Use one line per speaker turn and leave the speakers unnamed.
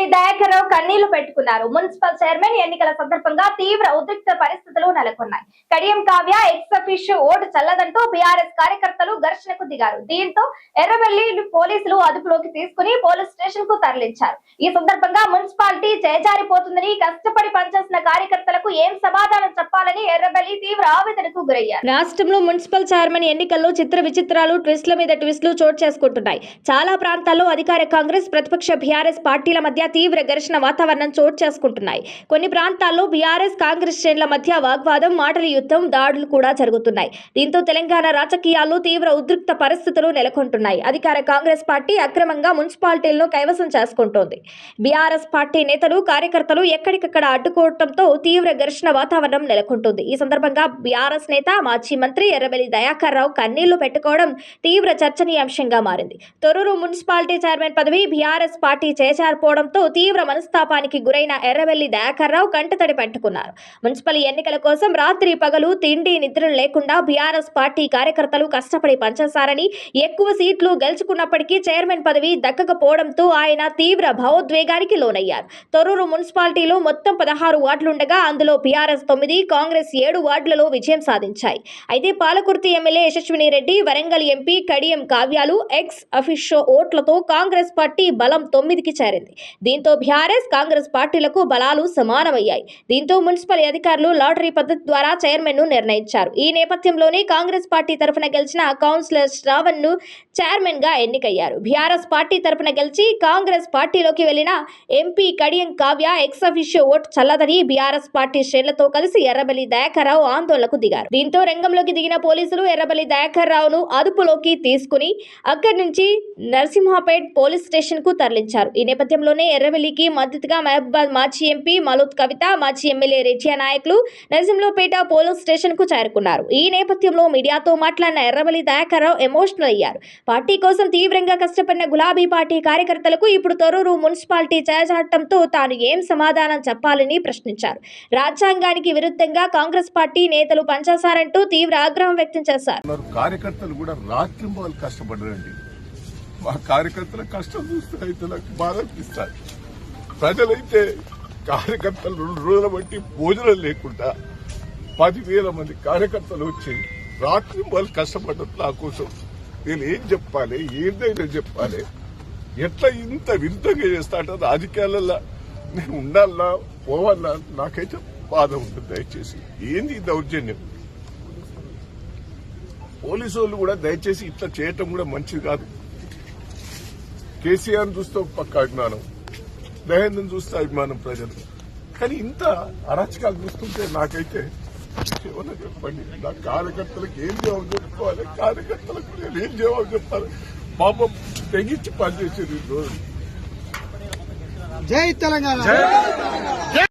ఎర్రబెల్లి దయాకర్ రావు కన్నీళ్ళు పెట్టుకున్నారు. Municipal chairman ఎన్నికల సందర్భంగా తీవ్ర ఉద్రిక్త పరిస్థితులు నెలకొన్నాయి. కడియం కావ్య ఎక్స్ ఓటు చల్లదంటూ బీఆర్ఎస్ కార్యకర్తలు ఘర్షణకు దిగారు. దీంతో ఎర్రవెల్లి పోలీసులు అదుపులోకి తీసుకుని పోలీస్ స్టేషన్కు తరలించారు. ఈ సందర్భంగా మున్సిపాలిటీ చేజారిపోతుందని కష్టపడి పనిచేసిన కార్యకర్తలకు ఏం సమాధానం చెప్పాలని ఎర్రబెల్లి తీవ్ర ఆవేదనకు గురయ్యారు. రాష్ట్రంలో మున్సిపల్ చైర్మన్ ఎన్నికల్లో చిత్ర విచిత్రాలు ట్విస్ట్ల మీద ట్విస్టులు చోటు చేసుకుంటున్నాయి. చాలా ప్రాంతాల్లో అధికార కాంగ్రెస్ ప్రతిపక్ష బీఆర్ఎస్ పార్టీల మధ్య తీవ్ర ఘర్షణ వాతావరణం చోటు చేసుకుంటున్నాయి. కొన్ని ప్రాంతాల్లో బీఆర్ఎస్ కాంగ్రెస్ శ్రేణుల మధ్య వాగ్వాదం మాటల యుద్ధం దాడులు కూడా జరుగుతున్నాయి. దీంతో తెలంగాణ రాజకీయాల్లో తీవ్ర ఉద్రిక్త పరిస్థితులు నెలకొంటున్నాయి. అధికార కాంగ్రెస్ పార్టీ అక్రమంగా మున్సిపాలిటీలను కైవసం చేసుకుంటోంది. బీఆర్ఎస్ పార్టీ నేతలు కార్యకర్తలు ఎక్కడికక్కడ అడ్డుకోవడంతో తీవ్ర ఘర్షణ వాతావరణం నెలకొంటుంది. ఈ సందర్భంగా బీఆర్ఎస్ నేత మాజీ మంత్రి ఎర్రబెల్లి దయాకర్ రావు కన్నీళ్ళు పెట్టుకోవడం తీవ్ర చర్చనీయాంశంగా మారింది. తొర్రూరు మున్సిపాలిటీ చైర్మన్ పదవి బీఆర్ఎస్ పార్టీ చేజారిపోవడంతో తీవ్ర మనస్తాపానికి గురైన ఎర్రవెల్లి దయాకర్ రావు కంటతడి పెట్టుకున్నారు. మున్సిపల్ ఎన్నికల కోసం రాత్రి పగలు తిండి నిద్రలు లేకుండా బీఆర్ఎస్ పార్టీ కార్యకర్తలు కష్టపడి పనిచేశారని ఎక్కువ సీట్లు గెలుచుకున్నప్పటికీ చైర్మన్ పదవి దక్కకపోవడంతో ఆయన తీవ్ర భావోద్వేగానికి లోనయ్యారు. తొర్రూరు మున్సిపాలిటీలో మొత్తం పదహారు వార్డులుండగా అందులో బీఆర్ఎస్ తొమ్మిది కాంగ్రెస్ ఏడు వార్డులలో విజయం సాధించాయి. అయితే పాలకుర్తి ఎమ్మెల్యే యశస్విని రెడ్డి వరంగల్ ఎంపీ కడియం కావ్యాలు ఎక్స్ అఫిషో ఓట్లతో కాంగ్రెస్ పార్టీ బలం తొమ్మిదికి చేరింది. దీంతో బీఆర్ఎస్ కాంగ్రెస్ పార్టీలకు బలాలు సమానమయ్యాయి. దీంతో మున్సిపల్ అధికారులు లాటరీ పద్ధతి ద్వారా చైర్మన్ను నిర్ణయించారు. ఈ నేపథ్యంలోనే కాంగ్రెస్ పార్టీ తరఫున గెలిచిన కౌన్సిలర్ శ్రావణ్ను చైర్మన్గా ఎన్నికయ్యారు. బీఆర్ఎస్ పార్టీ తరఫున గెలిచి కాంగ్రెస్ పార్టీలోకి వెళ్ళిన MP Kadiyam Kavya ex officio vote చల్లదని BRS party శ్రేణులతో కలిసి ఎర్రబెల్లి దయాకర్రావు ఆందోళనకు దిగారు. దీంతో రంగంలోకి దిగిన పోలీసులు ఎర్రబెల్లి దయాకర్ రావును అదుపులోకి తీసుకుని అక్కడి నుంచి నరసింహపేట్ పోలీస్ స్టేషన్కు తరలించారు. ఈ నేపథ్యంలోనే ఎర్రబెల్లికి మద్దతుగా మహబూబాద్ మాజీ ఎంపీ మలోత్ కవిత మాజీ ఎమ్మెల్యే రెడ్డియా నాయకులు నరసింహపేట పోలీస్ స్టేషన్కు చేరుకున్నారు. ఈ నేపథ్యంలో మీడియాతో మాట్లాడిన ఎర్రవల్లి దయాకర్రావు ఎమోషనల్ అయ్యారు. పార్టీ కోసం తీవ్రంగా కష్టపడిన గులాబీ పార్టీ కార్యకర్తలకు ఇప్పుడు తొరూరు మున్సిపాలిటీ చేజాటంతో తాను ఏం సమాధానం చెప్పాలని ప్రశ్నించారు. రాజ్యాంగానికి విరుద్ధంగా కాంగ్రెస్ పార్టీ నేతలు పనిచేశారంటూ తీవ్ర ఆగ్రహం వ్యక్తం చేశారు.
కార్యకర్తలు కూడా రాత్రింబాలు కష్టపడరండి మా కార్యకర్తల కష్టం చూస్తే అయితే నాకు బాధ అనిపిస్తుంది. ప్రజలైతే కార్యకర్తలు రెండు రోజుల బట్టి భోజనం లేకుండా పదివేల మంది కార్యకర్తలు వచ్చి రాత్రింబాలు కష్టపడ్డారు నా కోసం నేను ఏం చెప్పాలి ఏదైనా చెప్పాలి ఎట్లా ఇంత విరుద్ధంగా చేస్తా రాజకీయాలలో నేను ఉండాలా పోవాలా నాకైతే బాధ ఉంటుంది దయచేసి. ఏంది దౌర్జన్యం? పోలీసు వాళ్ళు కూడా దయచేసి ఇట్లా చేయటం కూడా మంచిది కాదు. కేసీఆర్ చూస్తే ఒక పక్క అభిమానం దహేంద్రం చూస్తే అభిమానం ప్రజలు. కానీ ఇంత అరాచకాలు చూస్తుంటే నాకైతే ఏమన్నా చెప్పండి నా కార్యకర్తలకు ఏం జవాబు చెప్పుకోవాలి? కార్యకర్తలకు నేను ఏం జవాబు చెప్పాలి? పాపం తెగించి పనిచేసేది రోజు.
జై తెలంగాణ.